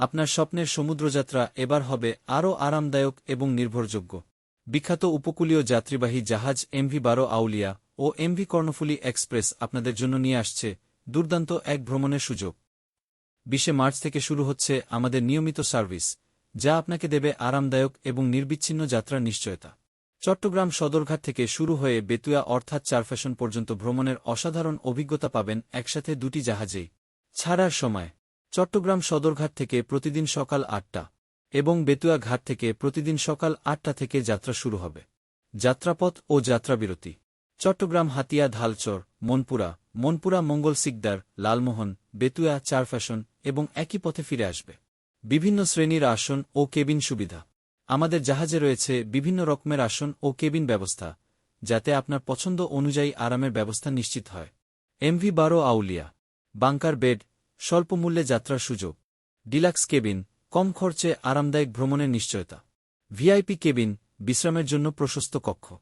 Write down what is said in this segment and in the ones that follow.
আপনার স্বপ্নের সমুদ্রযাত্রা এবার হবে আরও আরামদায়ক এবং নির্ভরযোগ্য। বিখ্যাত উপকূলীয় যাত্রীবাহী জাহাজ এমভি বারো আউলিয়া ও এমভি কর্ণফুলী এক্সপ্রেস আপনাদের জন্য নিয়ে আসছে দুর্দান্ত এক ভ্রমণের সুযোগ। বিশে মার্চ থেকে শুরু হচ্ছে আমাদের নিয়মিত সার্ভিস, যা আপনাকে দেবে আরামদায়ক এবং নির্বিচ্ছিন্ন যাত্রার নিশ্চয়তা। চট্টগ্রাম সদরঘাট থেকে শুরু হয়ে বেতুয়া অর্থাৎ চারফ্যাশন পর্যন্ত ভ্রমণের অসাধারণ অভিজ্ঞতা পাবেন একসাথে দুটি জাহাজেই। ছাড়ার সময় চট্টগ্রাম সদরঘাট থেকে প্রতিদিন সকাল আটটা এবং বেতুয়া ঘাট থেকে প্রতিদিন সকাল আটটা থেকে যাত্রা শুরু হবে। যাত্রাপথ ও যাত্রাবিরতি। চট্টগ্রাম হাতিয়া ধালচর মনপুরা মনপুরা মঙ্গল সিকদার, লালমোহন, বেতুয়া, চার ফ্যাশন এবং একই পথে ফিরে আসবে। বিভিন্ন শ্রেণির আসন ও কেবিন সুবিধা। আমাদের জাহাজে রয়েছে বিভিন্ন রকমের আসন ও কেবিন ব্যবস্থা, যাতে আপনার পছন্দ অনুযায়ী আরামের ব্যবস্থা নিশ্চিত হয়। এমভি বারো আউলিয়া, বাংকার বেড স্বল্প মূল্যে যাত্রার সুযোগ। ডিলাক্স কেবিন, কম খরচে আরামদায়ক ভ্রমণের নিশ্চয়তা। ভিআইপি কেবিন, বিশ্রামের জন্য প্রশস্ত কক্ষ।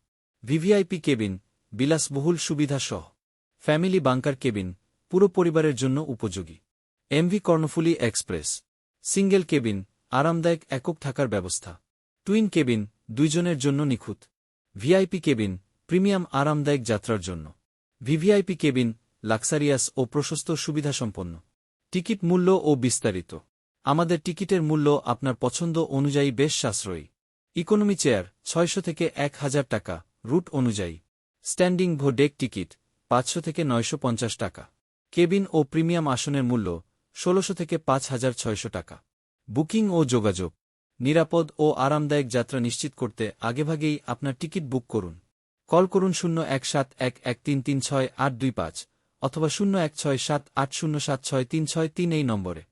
ভিভিআইপি কেবিন, বিলাসবহুল সুবিধা সহ। ফ্যামিলি বাংকার কেবিন, পুরো পরিবারের জন্য উপযোগী। MV Karnaphuli express. Single cabin, আরামদায়ক একক থাকার ব্যবস্থা। টুইন কেবিন, দুইজনের জন্য নিখুঁত। ভিআইপি কেবিন, প্রিমিয়াম আরামদায়ক যাত্রার জন্য। ভিভিআইপি কেবিন, লাক্সারিয়াস ও প্রশস্ত সুবিধাসম্পন্ন। টিকিট মূল্য ও বিস্তারিত। আমাদের টিকিটের মূল্য আপনার পছন্দ অনুযায়ী বেশ সাশ্রয়ী। ইকোনমি চেয়ার, ছয়শো থেকে এক হাজার টাকা, রুট অনুযায়ী। স্ট্যান্ডিং ভো ডেক টিকিট, পাঁচশো থেকে নয়শো পঞ্চাশ টাকা। কেবিন ও প্রিমিয়াম আসনের মূল্য, ষোলশো থেকে পাঁচ হাজার ছয়শো টাকা। বুকিং ও যোগাযোগ। নিরাপদ ও আরামদায়ক যাত্রা নিশ্চিত করতে আগেভাগেই আপনার টিকিট বুক করুন। কল করুন শূন্য এক সাত এক এক তিন তিন ছয় আট দুই পাঁচ। অথবা শূন্য এক ছয় সাত আট শূন্য সাত ছয় তিন ছয় তিন এই নম্বরে।